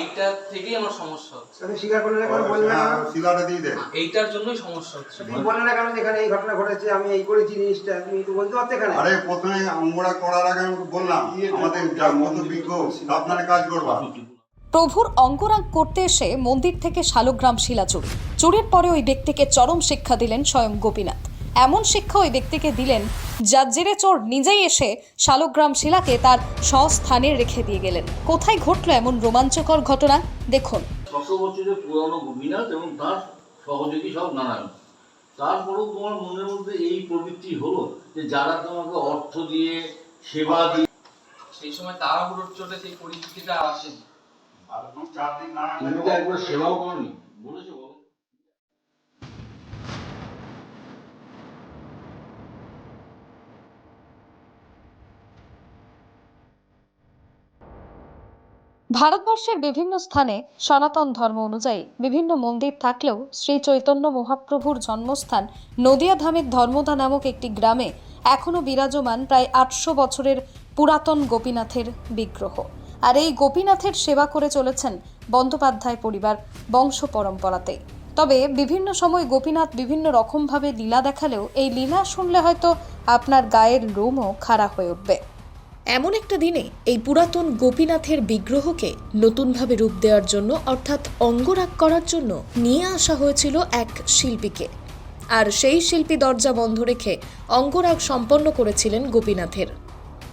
এইটা থেকেই আমার সমস্যা হচ্ছে। স্বীকার করলে না কেন বললে না? হ্যাঁ, দিয়ে দে। এইটার জন্যই সমস্যা হচ্ছে। তুমি বললে না কেন এখানে এই ঘটনা ঘটেছে আমি এই করেছি জিনিসটা তুমি তো বলতে পারতে এখানে? আরে প্রথমে আমরা করার আগে আমি বললাম আমাদের যা মত বিজ্ঞ আপনারা কাজ করবা। প্রভুর অঙ্গরাগ করতে এসে মন্দির থেকে শালগ্রাম শিলা চুরি চুরির পরে ওই ব্যক্তিকে চরম শিক্ষা দিলেন স্বয়ং গোপীনাথ। এমন শিক্ষা ওই ব্যক্তিকে দিলেন যার জেরে চোর নিজেই এসে শালগ্রাম শিলাকে তার স্বস্থানে রেখে দিয়ে গেলেন। কোথায় ঘটলো এমন রোমাঞ্চকর ঘটনা? দেখুন। ছশো বছরের পুরানো গোপীনাথ এবং তার সহযোগী সব নারায়ণ। তারপরেও তোমার মনের মধ্যে এই প্রবৃত্তি হলো যে যারা তোমাকে অর্থ দিয়ে সেবা দিয়ে সেই সময় তাড়াহুড়োর সেই পরিস্থিতিটা আর আসেনি সেবাও করনি। বলেছ ভারতবর্ষের বিভিন্ন স্থানে সনাতন ধর্ম অনুযায়ী বিভিন্ন মন্দির থাকলেও শ্রী চৈতন্য মহাপ্রভুর জন্মস্থান নদিয়া ধামের ধর্মদা নামক একটি গ্রামে এখনও বিরাজমান প্রায় আটশো বছরের পুরাতন গোপীনাথের বিগ্রহ। আর এই গোপীনাথের সেবা করে চলেছেন বন্দ্যোপাধ্যায় পরিবার বংশ পরম্পরাতেই তবে বিভিন্ন সময় গোপীনাথ বিভিন্ন রকমভাবে লীলা দেখালেও এই লীলা শুনলে হয়তো আপনার গায়ের লোমও খাড়া হয়ে উঠবে। এমন একটা দিনে এই পুরাতন গোপীনাথের বিগ্রহকে নতুনভাবে রূপ দেওয়ার জন্য, অর্থাৎ অঙ্গরাগ করার জন্য নিয়ে আসা হয়েছিল এক শিল্পীকে। আর সেই শিল্পী দরজা বন্ধ রেখে অঙ্গরাগ সম্পন্ন করেছিলেন গোপীনাথের।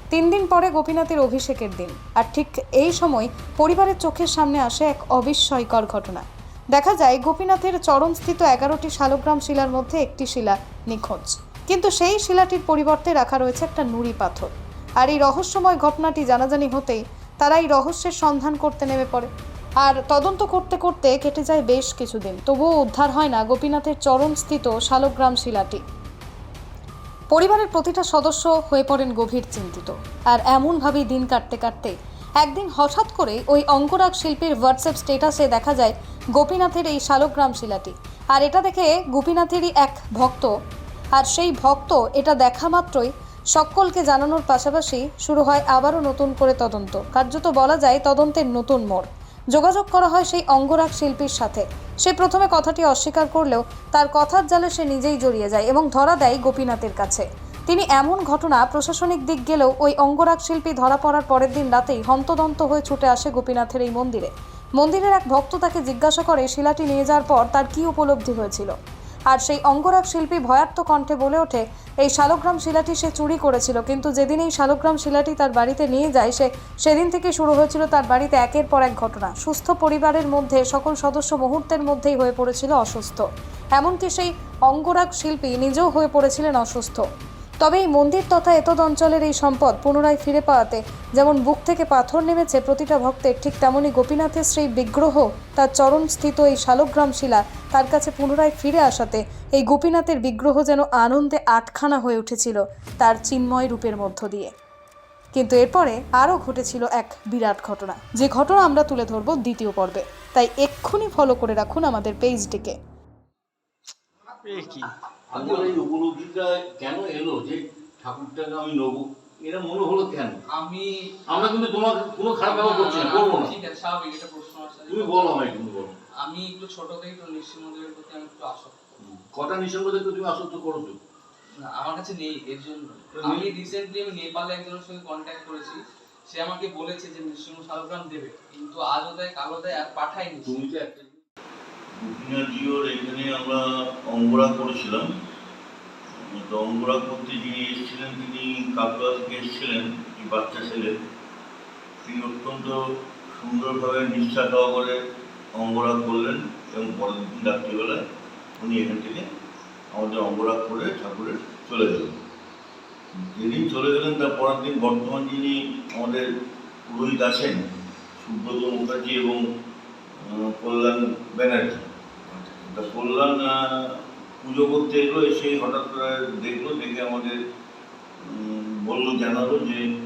তিন দিন পরে গোপীনাথের অভিষেকের দিন, আর ঠিক এই সময় পরিবারের চোখের সামনে আসে এক অবিস্ময়কর ঘটনা। দেখা যায়, গোপীনাথের চরণস্থিত এগারোটি শালগ্রাম শিলার মধ্যে একটি শিলা নিখোঁজ। কিন্তু সেই শিলাটির পরিবর্তে রাখা রয়েছে একটা নুড়ি পাথর। আর এই রহস্যময় ঘটনাটি জানাজানি হতেই তারা এই রহস্যের সন্ধান করতে নেমে পড়ে। আর তদন্ত করতে করতে কেটে যায় বেশ কিছুদিন। তবুও উদ্ধার হয় না গোপীনাথের চরণস্থিত শালগ্রাম শিলাটি। পরিবারের প্রতিটা সদস্য হয়ে পড়েন গভীর চিন্তিত। আর এমনভাবেই দিন কাটতে কাটতে একদিন হঠাৎ করে ওই অঙ্গরাগ শিল্পীর হোয়াটসঅ্যাপ স্টেটাসে দেখা যায় গোপীনাথের এই শালগ্রাম শিলাটি। আর এটা দেখে গোপীনাথেরই এক ভক্ত, আর সেই ভক্ত এটা দেখা মাত্রই সকলকে জানানোর পাশাপাশি শুরু হয় আবারও নতুন করে তদন্ত। কার্যত বলা যায় তদন্তের নতুন মোড়। যোগাযোগ করা হয় সেই অঙ্গরাগ শিল্পীর সাথে। সে প্রথমে কথাটি অস্বীকার করলেও তার কথার জালে সে নিজেই জড়িয়ে যায় এবং ধরা দেয় গোপীনাথের কাছে। তিনি এমন ঘটনা প্রশাসনিক দিক গেলেও ওই অঙ্গরাগ শিল্পী ধরা পড়ার পরের দিন রাতেই হন্তদন্ত হয়ে ছুটে আসে গোপীনাথের এই মন্দিরে। মন্দিরের এক ভক্ত তাকে জিজ্ঞাসা করে, শিলাটি নিয়ে যাওয়ার পর তার কী উপলব্ধি হয়েছিল? আর সেই অঙ্গরাগ শিল্পী ভয়ার্থ কণ্ঠে বলে ওঠে, এই শালগ্রাম শিলাটি সে চুরি করেছিল, কিন্তু যেদিন এই শালগ্রাম শিলাটি তার বাড়িতে নিয়ে যায়, সে সেদিন থেকে শুরু হয়েছিল তার বাড়িতে একের পর এক ঘটনা। সুস্থ পরিবারের মধ্যে, সকল সদস্য মুহূর্তের মধ্যেই হয়ে পড়েছিল অসুস্থ। এমনকি সেই অঙ্গরাগ শিল্পী নিজেও হয়ে পড়েছিলেন অসুস্থ। তবে এই মন্দির তথা এতদ অঞ্চলের এই সম্পদ পুনরায় ফিরে পাওয়াতে যেমন বুক থেকে পাথর নেমেছে প্রতিটা ভক্তের, ঠিক তেমনই গোপীনাথের সেই বিগ্রহ, তার চরণ স্থিত এই শালগ্রাম শিলা, তার কাছে পুনরায় ফিরে আসাতে এই গোপীনাথের বিগ্রহ যেন আনন্দে আটখানা হয়ে উঠেছিল তার চিন্ময় রূপের মধ্য দিয়ে। কিন্তু এরপরে আরও ঘটেছিল এক বিরাট ঘটনা। যে ঘটনা আমরা তুলে ধরব দ্বিতীয় পর্বে। তাই এক্ষুনি ফলো করে রাখুন আমাদের পেজটিকে আমার এই উপলব্ধিটা কেন এলো যে ঠাকুরটাকে আমি নেব? এটা মনে হলো কেন? আমি আমরা কিন্তু তোমাকে কোনো খারাপ ব্যবহার করছি না করব না। ঠিক আছে স্বাভাবিক এটা প্রশ্ন আসছে তুমি বলো আমায় তুমি বলো। আমি একটু ছোট নৃসিংহদেবের প্রতি আমি একটু আসক্ত। কটা তুমি আসক্ত করেছ? না আমার কাছে নেই এর জন্য। আমি রিসেন্টলি আমি নেপালে একজনের সঙ্গে কন্ট্যাক্ট করেছি। সে আমাকে বলেছে যে নৃসিংহ শালগ্রাম দেবে। কিন্তু আজও দেয় কালো দেয় আর পাঠায়নি তুমি তো একটা জিওর এখানে আমরা অঙ্গরা করেছিলাম। তো অঙ্গরা করতে যিনি এসেছিলেন, তিনি কাকুয়া থেকে এসেছিলেন একটি বাচ্চা ছেলে। তিনি অত্যন্ত সুন্দরভাবে নিষ্ঠা সহকারে অঙ্গরাগ করলেন এবং পরের দিন রাত্রিবেলায় উনি এখান থেকে আমাদের অঙ্গরাগ করে ঠাকুরের চলে গেলেন। যেদিন চলে গেলেন, তার পরের দিন বর্তমান যিনি আমাদের পুরোহিত আছেন, সুব্রত মুখার্জি এবং কল্যাণ ব্যানার্জি তা কল্যাণ পুজো করতে এলো, এসে হঠাৎ করে দেখল, দেখে আমাদের বলল, জানালো যে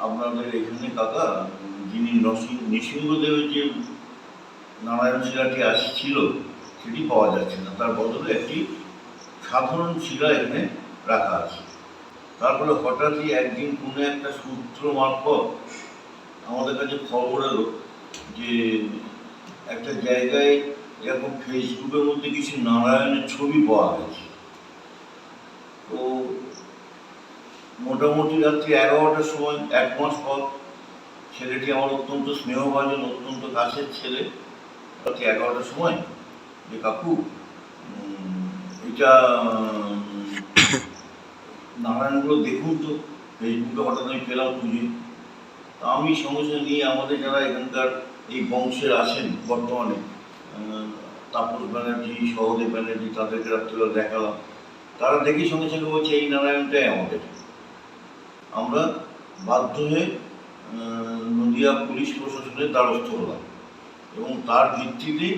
আপনাদের এখানে কাকা, যিনি নসিং- নৃসিংহদেবের যে নারায়ণ শিলাটি আসছিল, সেটি পাওয়া যাচ্ছে না। তার বদলে একটি সাধারণ শিলা এখানে রাখা আছে। তারপরে হঠাৎই একদিন কোনো একটা সূত্র মারফত আমাদের কাছে খবর এলো যে, একটা জায়গায় এরকম ফেসবুকের মধ্যে কিছু নারায়ণের ছবি পাওয়া গেছে। তো মোটামুটি রাত্রি এগারোটার সময়, এক মাস পর ছেলেটি আমার অত্যন্ত স্নেহভাজন, অত্যন্ত কাছের ছেলে। রাত্রি এগারোটার সময় যে কাকু এটা নারায়ণগুলো দেখুন তো, ফেসবুকে হঠাৎ আমি পেলাম খুঁজে। আমি সঙ্গে সঙ্গে নিয়ে আমাদের যারা এখানকার এই বংশের আছেন বর্তমানে তাপস ব্যানার্জি, সহদেব ব্যানার্জি তাদেরকে রাত্রিবেলা দেখালাম। তারা দেখি সঙ্গে সঙ্গে বলছে, এই নারায়ণটাই আমাদের। আমরা বাধ্য হয়ে নদিয়া পুলিশ প্রশাসনের দ্বারস্থ হলাম এবং তার ভিত্তিতে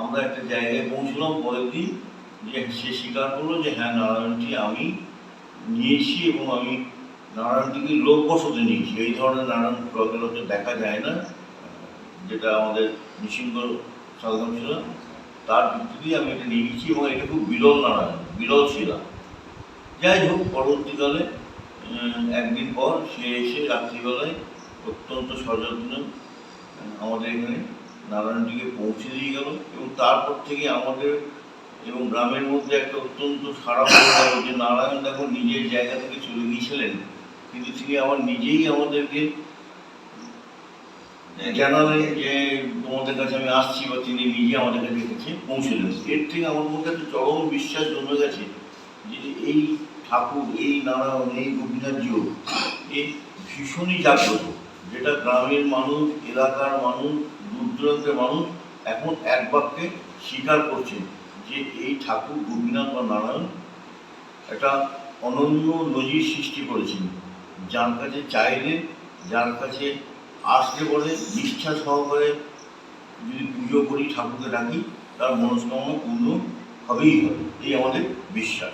আমরা একটা জায়গায় পৌঁছলাম। পরের দিন যে সে স্বীকার করল যে হ্যাঁ নারায়ণটি আমি নিয়েছি এবং আমি নারায়ণটিকে লোক বসতে নিয়েছি এই ধরনের নারায়ণ প্রকল্পে দেখা যায় না, যেটা আমাদের নৃসিংহ সাধন ছিল, তার ভিত্তিতেই আমি এটা নিয়ে গেছি এবং এটা খুব বিরল নারায়ণ বিরল শিলা যাই হোক পরবর্তীকালে একদিন পর সে এসে রাত্রিবেলায় অত্যন্ত সযত্ন আমাদের এখানে নারায়ণটিকে পৌঁছে দিয়ে গেল এবং তারপর থেকে আমাদের এবং গ্রামের মধ্যে একটা অত্যন্ত খারাপ হয়ে যে নারায়ণ দেখো নিজের জায়গা থেকে চলে গিয়েছিলেন, কিন্তু তিনি আবার নিজেই আমাদেরকে জানালেন যে তোমাদের কাছে আমি আসছি বা তিনি নিজে আমাদের কাছে এসেছে পৌঁছলেন এর থেকে আমার মধ্যে একটা চরম বিশ্বাস জমে গেছে যে এই ঠাকুর, এই নারায়ণ, এই গোপীনাথজিও এই ভীষণই জাগ্রত। যেটা গ্রামের মানুষ, এলাকার মানুষ দূর মানুষ এখন এক বাক্যে স্বীকার করছে যে এই ঠাকুর, গোপীনাথ বা নারায়ণ একটা অনন্য নজির সৃষ্টি করেছেন। যার কাছে চাইলে, যার কাছে আসলে বলে নিষ্ঠা সহকারে যদি পুজো করি ঠাকুরকে ডাকি, তার মনস্কামনা পূর্ণ হবেই হবে। এই আমাদের বিশ্বাস।